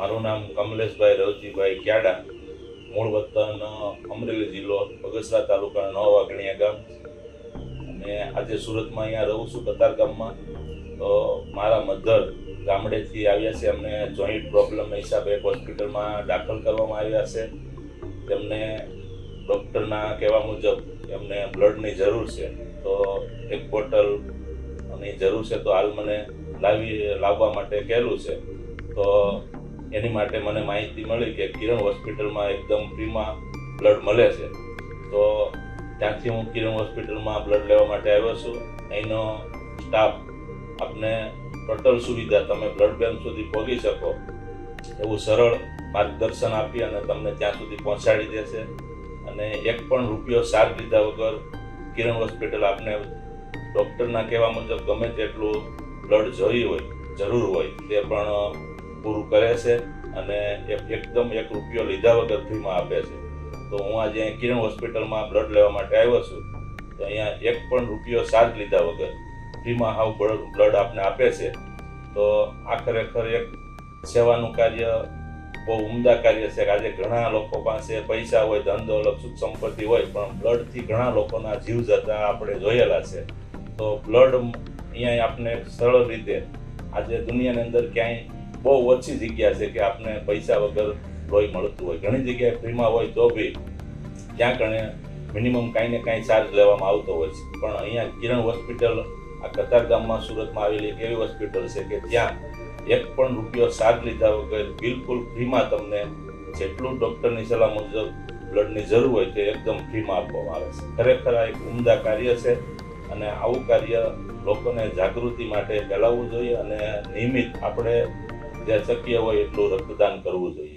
મારું નામ કમલેશભાઈ રવજીભાઈ ક્યાડા, મૂળ વતન, અમરેલી જિલ્લો, બગસરા તાલુકાના નવા વાઘણીયા ગામ. અને આજે સુરતમાં અહીંયા રહું છું કતાર ગામમાં. તો મારા મધર ગામડેથી આવ્યા છે, એમને જોઈન્ટ પ્રોબ્લેમ હિસાબે એક હોસ્પિટલમાં દાખલ કરવામાં આવ્યા છે. તેમને ડૉક્ટરના કહેવા મુજબ એમને બ્લડની જરૂર છે. તો એક બોટલની જરૂર છે, તો હાલ મને લાવી, લાવવા માટે કહેલું છે. તો એની માટે મને માહિતી મળી કે કિરણ હોસ્પિટલમાં એકદમ ફ્રીમાં બ્લડ મળે છે. તો ત્યાંથી હું કિરણ હોસ્પિટલમાં બ્લડ લેવા માટે આવ્યો છું. અહીંનો સ્ટાફ આપને ટોટલ સુવિધા તમે બ્લડ બેંક સુધી પહોંચી શકો. એવું સરળ માર્ગદર્શન આપી અને તમને ત્યાં સુધી પહોંચાડી દેશે અને એક પણ રૂપિયો સાર લીધા વગર કિરણ હોસ્પિટલ આપને ડૉક્ટરના કહેવા મુજબ ગમે તેટલું બ્લડ જોઈ હોય, જરૂર હોય, તે પણ પૂરું કરે છે અને એક એકદમ એક રૂપિયો લીધા વગર ફ્રીમાં આપે છે. તો હું આજે અહીં કિરણ હોસ્પિટલમાં બ્લડ લેવા માટે આવ્યો છું. તો અહીંયા એક પણ રૂપિયો ચાર્જ લીધા વગર ફ્રીમાં હાવ બ્લડ આપને આપે છે. તો આ ખરેખર એક સેવાનું કાર્ય બહુ ઉમદા કાર્ય છે કે આજે ઘણા લોકો પાસે પૈસા હોય, ધન દોલત, સુખ સંપત્તિ હોય, પણ બ્લડથી ઘણા લોકોના જીવ જતા આપણે જોયેલા છે. તો બ્લડ અહીંયા આપણે સરળ રીતે આજે દુનિયાની અંદર ક્યાંય બહુ ઓછી જગ્યા છે કે આપને પૈસા વગર લોહી મળતું હોય. ઘણી જગ્યાએ ફ્રીમાં હોય તો બી ત્યાં કણે મિનિમમ કાંઈ ને કાંઈ ચાર્જ લેવામાં આવતો હોય છે. પણ અહીંયા કિરણ હોસ્પિટલ આ કતાર ગામમાં સુરતમાં આવેલી એક એવી હોસ્પિટલ છે કે ત્યાં એક પણ રૂપિયો ચાર્જ લીધા વગર બિલકુલ ફ્રીમાં તમને જેટલું ડૉક્ટરની સલાહ મુજબ બ્લડની જરૂર હોય તે એકદમ ફ્રીમાં આપવામાં આવે છે. ખરેખર આ એક ઉમદા કાર્ય છે અને આવું કાર્ય લોકોને જાગૃતિ માટે ફેલાવવું જોઈએ અને નિયમિત આપણે જે શક્ય હોય એટલું રક્તદાન કરવું જોઈએ.